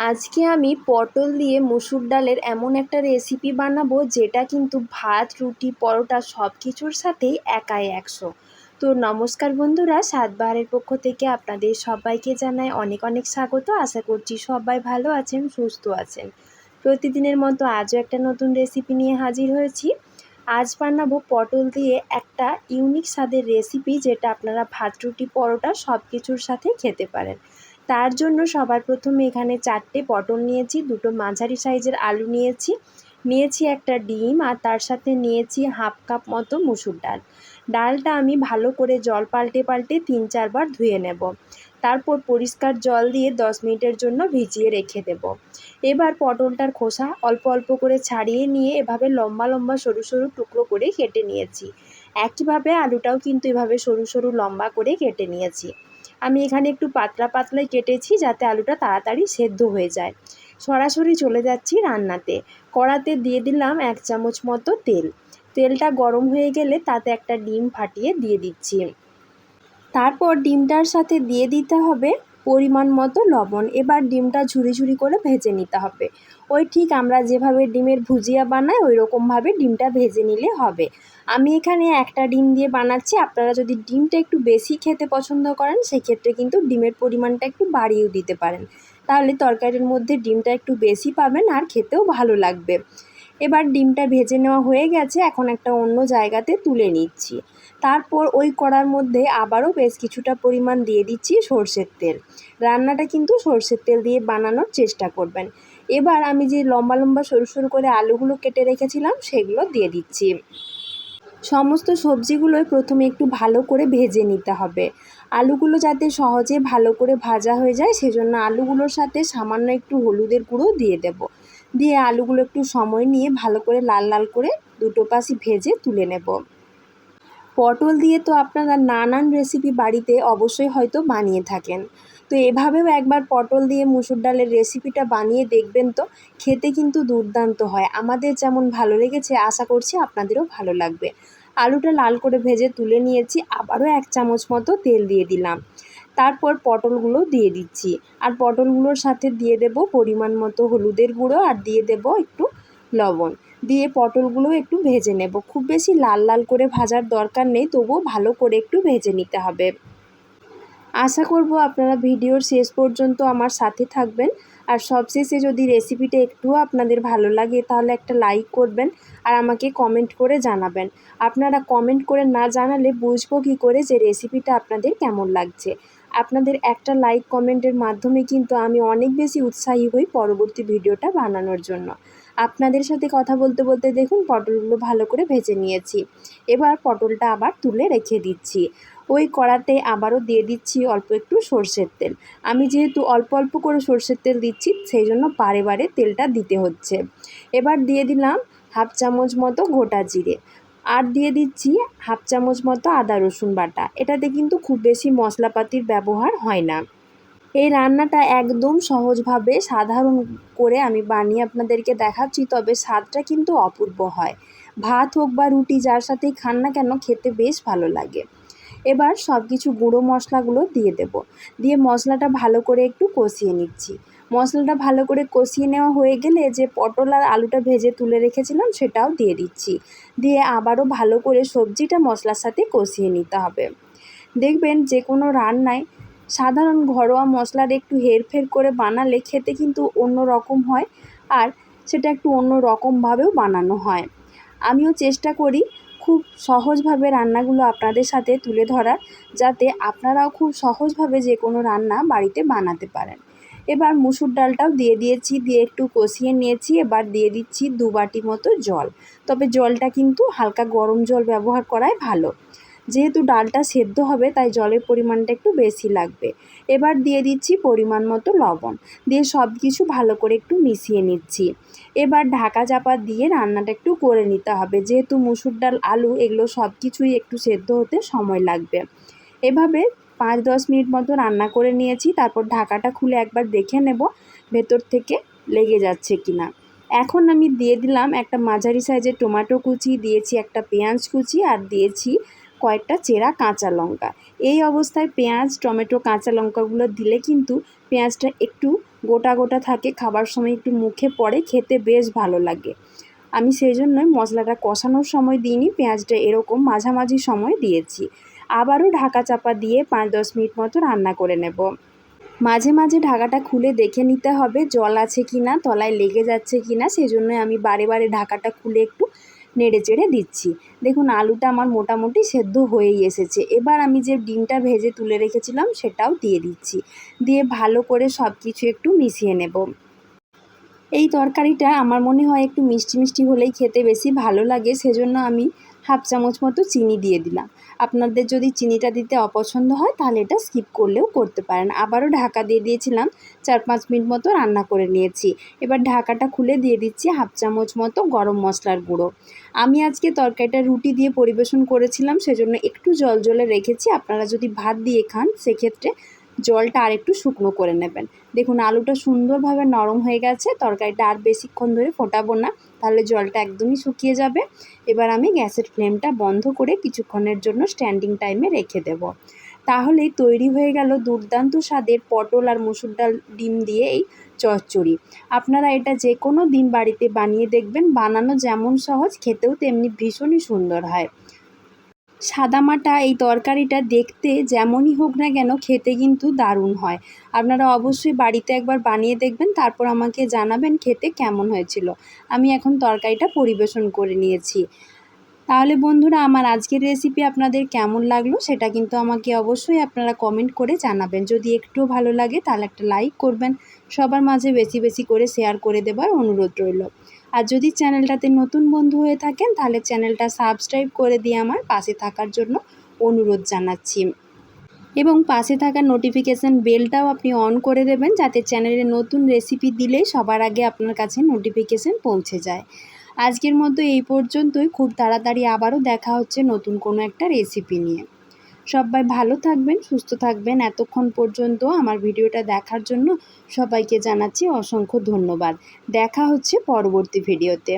আজকে আমি পটল দিয়ে মুসুর ডালের এমন একটা রেসিপি বানাবো যেটা কিন্তু ভাত, রুটি, পরোটা সব কিছুর সাথেই একাই একশো। তো নমস্কার বন্ধুরা সাতবারের পক্ষ থেকে আপনাদের সবাইকে জানাই অনেক অনেক স্বাগত। আশা করছি সবাই ভালো আছেন, সুস্থ আছেন। প্রতিদিনের মতো আজও একটা নতুন রেসিপি নিয়ে হাজির হয়েছি। আজ বানাবো পটল দিয়ে একটা ইউনিক স্বাদের রেসিপি যেটা আপনারা ভাত, রুটি, পরোটা সব কিছুর সাথে খেতে পারেন। তার জন্য সবার প্রথমে এখানে চারটে পটল নিয়েছি, দুটো মাঝারি সাইজের আলু নিয়েছি নিয়েছি একটা ডিম আর তার সাথে নিয়েছি হাফ কাপ মতো মুসুর ডাল। ডালটা আমি ভালো করে জল পাল্টে পাল্টে তিন চারবার ধুয়ে নেব। তারপর পরিষ্কার জল দিয়ে দশ মিনিটের জন্য ভিজিয়ে রেখে দেব। এবার পটলটার খোসা অল্প অল্প করে ছাড়িয়ে নিয়ে এভাবে লম্বা লম্বা সরু সরু টুকরো করে কেটে নিয়েছি। একইভাবে আলুটাও কিন্তু এভাবে সরু সরু লম্বা করে কেটে নিয়েছি। আমি এখানে একটু পাতলা পাতলাই কেটেছি যাতে আলুটা তাড়াতাড়ি সেদ্ধ হয়ে যায়। সরাসরি চলে যাচ্ছি রান্নাতে। কড়াতে দিয়ে দিলাম এক চামচ মতো তেল। তেলটা গরম হয়ে গেলে তাতে একটা ডিম ফাটিয়ে দিয়ে দিচ্ছি। তারপর ডিমটার সাথে দিয়ে দিতে হবে পরিমাণ মতো লবণ। এবার ডিমটা ঝুরি ঝুরি করে ভেজে নিতে হবে। ওই ঠিক আমরা যেভাবে ডিমের ভুজিয়া বানাই, ওই রকমভাবে ডিমটা ভেজে নিলে হবে। আমি এখানে একটা ডিম দিয়ে বানাচ্ছি। আপনারা যদি ডিমটা একটু বেশি খেতে পছন্দ করেন, সেক্ষেত্রে কিন্তু ডিমের পরিমাণটা একটু বাড়িয়েও দিতে পারেন। তাহলে তরকারির মধ্যে ডিমটা একটু বেশি পাবেন আর খেতেও ভালো লাগবে। এবার ডিমটা ভেজে নেওয়া হয়ে গেছে, এখন একটা অন্য জায়গাতে তুলে নিচ্ছি। তারপর ওই কড়ার মধ্যে আবারও বেশ কিছুটা পরিমাণ দিয়ে দিচ্ছি সর্ষের তেল। রান্নাটা কিন্তু সর্ষের তেল দিয়ে বানানোর চেষ্টা করবেন। এবার আমি যে লম্বা লম্বা সরু সরু করে আলুগুলো কেটে রেখেছিলাম, সেগুলো দিয়ে দিচ্ছি। সমস্ত সবজিগুলোই প্রথমে একটু ভালো করে ভেজে নিতে হবে। আলুগুলো যাতে সহজে ভালো করে ভাজা হয়ে যায়, সেজন্য আলুগুলোর সাথে সামান্য একটু হলুদের গুঁড়ো দিয়ে দেব। দিয়ে আলুগুলো একটু সময় নিয়ে ভালো করে লাল লাল করে দুটো পাশই ভেজে তুলে নেব। পটল দিয়ে তো আপনারা নানান রেসিপি বাড়িতে অবশ্যই হয়তো বানিয়ে থাকেন। তো এভাবেও একবার পটল দিয়ে মুসুর ডালের রেসিপিটা বানিয়ে দেখবেন তো, খেতে কিন্তু দুর্দান্ত হয়। আমাদের যেমন ভালো লেগেছে, আশা করছি আপনাদেরও ভালো লাগবে। আলুটা লাল করে ভেজে তুলে নিয়েছি, আবারও এক চামচ মতো তেল দিয়ে দিলাম। তারপর পটলগুলো দিয়ে দিচ্ছি। আর পটলগুলোর সাথে দিয়ে দেব পরিমাণ মতো হলুদের গুঁড়ো আর দিয়ে দেব একটু লবণ। দিয়ে পটলগুলো একটু ভেজে নেব। খুব বেশি লাল লাল করে ভাজার দরকার নেই, তবুও ভালো করে একটু ভেজে নিতে হবে। আশা করব আপনারা ভিডিওর শেষ পর্যন্ত আমার সাথে থাকবেন। আর সবশেষে যদি রেসিপিটা একটুও আপনাদের ভালো লাগে, তাহলে একটা লাইক করবেন আর আমাকে কমেন্ট করে জানাবেন। আপনারা কমেন্ট করে না জানালে বুঝব কী করে যে রেসিপিটা আপনাদের কেমন লাগছে। আপনাদের একটা লাইক কমেন্টের মাধ্যমে কিন্তু আমি অনেক বেশি উৎসাহী হই পরবর্তী ভিডিওটা বানানোর জন্য। আপনাদের সাথে কথা বলতে বলতে দেখুন পটলগুলো ভালো করে ভেজে নিয়েছি। এবার পটলটা আবার তুলে রেখে দিচ্ছি। ওই কড়াতে আবারও দিয়ে দিচ্ছি অল্প একটু সর্ষের তেল। আমি যেহেতু অল্প অল্প করে সর্ষের তেল দিচ্ছি, সেই জন্য বারে বারে তেলটা দিতে হচ্ছে। এবার দিয়ে দিলাম হাফ চামচ মতো গোটা জিরে। আর দিয়ে দিচ্ছি হাফ চামচ মতো আদা রসুন বাটা। এটাতে কিন্তু খুব বেশি মশলাপাতির ব্যবহার হয় না। এই রান্নাটা একদম সহজভাবে সাধারণ করে আমি বানিয়ে আপনাদেরকে দেখাচ্ছি, তবে স্বাদটা কিন্তু অপূর্ব হয়। ভাত হোক বা রুটি, যার সাথেই খান না কেন খেতে বেশ ভালো লাগে। এবার সব কিছু গুঁড়ো মশলাগুলো দিয়ে দেব। দিয়ে মশলাটা ভালো করে একটু কষিয়ে নিচ্ছি। মশলাটা ভালো করে কষিয়ে নেওয়া হয়ে গেলে যে পটল আর আলুটা ভেজে তুলে রেখেছিলাম সেটাও দিয়ে দিচ্ছি। দিয়ে আবারও ভালো করে সবজিটা মশলার সাথে কষিয়ে নিতে হবে। দেখবেন যে কোনো রান্নায় সাধারণ ঘরোয়া মশলার একটু হেরফের করে বানালে খেতে কিন্তু অন্য রকম হয় আর সেটা একটু অন্য রকমভাবেও বানানো হয়। আমিও চেষ্টা করি খুব সহজভাবে রান্নাগুলো আপনাদের সাথে তুলে ধরার, যাতে আপনারাও খুব সহজভাবে যে কোনো রান্না বাড়িতে বানাতে পারেন। এবার মুসুর ডালটাও দিয়ে দিয়েছি, দিয়ে একটু কষিয়ে নিয়েছি, এবার দিয়ে দিচ্ছি দু বাটি মতো জল। তবে জলটা কিন্তু হালকা গরম জল ব্যবহার করাই ভালো। যেহেতু ডালটা সেদ্ধ হবে, তাই জলের পরিমাণটা একটু বেশি লাগবে। এবার দিয়ে দিচ্ছি পরিমাণ মতো লবণ। দিয়ে সব কিছু ভালো করে একটু মিশিয়ে নিচ্ছি। এবার ঢাকা চাপা দিয়ে রান্নাটা একটু করে নিতে হবে। যেহেতু মুসুর ডাল, আলু, এগুলো সব কিছুই একটু সেদ্ধ হতে সময় লাগবে। এভাবে পাঁচ দশ মিনিট মতো রান্না করে নিয়েছি। তারপর ঢাকাটা খুলে একবার দেখে নেব ভেতর থেকে লেগে যাচ্ছে কিনা। এখন আমি দিয়ে দিলাম একটা মাঝারি সাইজের টমেটো কুচি, দিয়েছি একটা পেঁয়াজ কুচি আর দিয়েছি কয়েকটা চেরা কাঁচা লঙ্কা। এই অবস্থায় পেঁয়াজ, টমেটো, কাঁচা লঙ্কাগুলো দিলে কিন্তু পেঁয়াজটা একটু গোটা গোটা থাকে, খাবার সময় একটু মুখে পড়ে, খেতে বেশ ভালো লাগে। আমি সেই জন্যই মশলাটা কষানোর সময় দিইনি, পেঁয়াজটা এরকম মাঝামাঝি সময় দিয়েছি। আবারও ঢাকা চাপা দিয়ে পাঁচ দশ মিনিট মতো রান্না করে নেব। মাঝে মাঝে ঢাকাটা খুলে দেখে নিতে হবে জল আছে কি না, তলায় লেগে যাচ্ছে কি না সেই জন্য আমি বারে বারে ঢাকাটা খুলে একটু নেড়ে চেড়ে দিচ্ছি। দেখুন, আলুটা আমার মোটামুটি সেদ্ধ হয়েই এসেছে। এবার আমি যে ডিমটা ভেজে তুলে রেখেছিলাম, সেটাও দিয়ে দিচ্ছি। দিয়ে ভালো করে সব কিছু একটু মিশিয়ে নেব। এই তরকারিটা আমার মনে হয় একটু মিষ্টি মিষ্টি হলেই খেতে বেশি ভালো লাগে, সেজন্য আমি হাফ চামচ মতো চিনি দিয়ে দিলাম। আপনাদের যদি চিনিটা দিতে অপছন্দ হয়, তাহলে এটা স্কিপ করলেও করতে পারেন। আবারও ঢাকা দিয়ে দিয়েছিলাম চার পাঁচ মিনিট মতো রান্না করে নিয়েছি। এবার ঢাকাটা খুলে দিয়ে দিচ্ছি হাফ চামচ মতো গরম মশলার গুঁড়ো। আমি আজকে তরকারিটা রুটি দিয়ে পরিবেশন করেছিলাম, সেজন্য একটু জল জলে রেখেছি। আপনারা যদি ভাত দিয়ে খান, সেক্ষেত্রে জলটা আর একটু শুকনো করে নেবেন। দেখুন, আলুটা সুন্দরভাবে নরম হয়ে গেছে, তরকারিটা আর বেশিক্ষণ ধরে ফোটাবো না, তাহলে জলটা একদমই শুকিয়ে যাবে। এবার আমি গ্যাসের ফ্লেমটা বন্ধ করে কিছুক্ষণের জন্য স্ট্যান্ডিং টাইমে রেখে দেব। তাহলেই তৈরি হয়ে গেল দুর্দান্ত স্বাদের পটল আর মুসুর ডাল ডিম দিয়ে এই চচ্চড়ি। আপনারা এটা যে কোনো দিন বাড়িতে বানিয়ে দেখবেন, বানানো যেমন সহজ, খেতেও তেমনি ভীষণই সুন্দর হয়। সাদামাটা, এই তরকারিটা দেখতে যেমনই হোক না কেন খেতে কিন্তু দারুণ হয়। আপনারা অবশ্যই বাড়িতে একবার বানিয়ে দেখবেন, তারপর আমাকে জানাবেন খেতে কেমন হয়েছিল। আমি এখন তরকারিটা পরিবেশন করে নিয়েছি। তাহলে বন্ধুরা, আমার আজকের রেসিপি আপনাদের কেমন লাগল সেটা কিন্তু আমাকে অবশ্যই আপনারা কমেন্ট করে জানাবেন। যদি একটুও ভালো লাগে তাহলে একটা লাইক করবেন। সবার মাঝে বেশি বেশি করে শেয়ার করে দেবার অনুরোধ রইল। আর যদি চ্যানেলটাতে নতুন বন্ধু হয়ে থাকেন, তাহলে চ্যানেলটা সাবস্ক্রাইব করে দিয়ে আমার পাশে থাকার জন্য অনুরোধ জানাচ্ছি। এবং পাশে থাকা নোটিফিকেশান বেলটাও আপনি অন করে দেবেন, যাতে চ্যানেলে নতুন রেসিপি দিলেই সবার আগে আপনার কাছে নোটিফিকেশান পৌঁছে যায়। আজকের মতো এই পর্যন্তই। খুব তাড়াতাড়ি আবারও দেখা হচ্ছে নতুন কোনো একটা রেসিপি নিয়ে। সবাই ভালো থাকবেন, সুস্থ থাকবেন। এতক্ষণ পর্যন্ত আমার ভিডিওটা দেখার জন্য সবাইকে জানাচ্ছি অসংখ্য ধন্যবাদ। দেখা হচ্ছে পরবর্তী ভিডিওতে।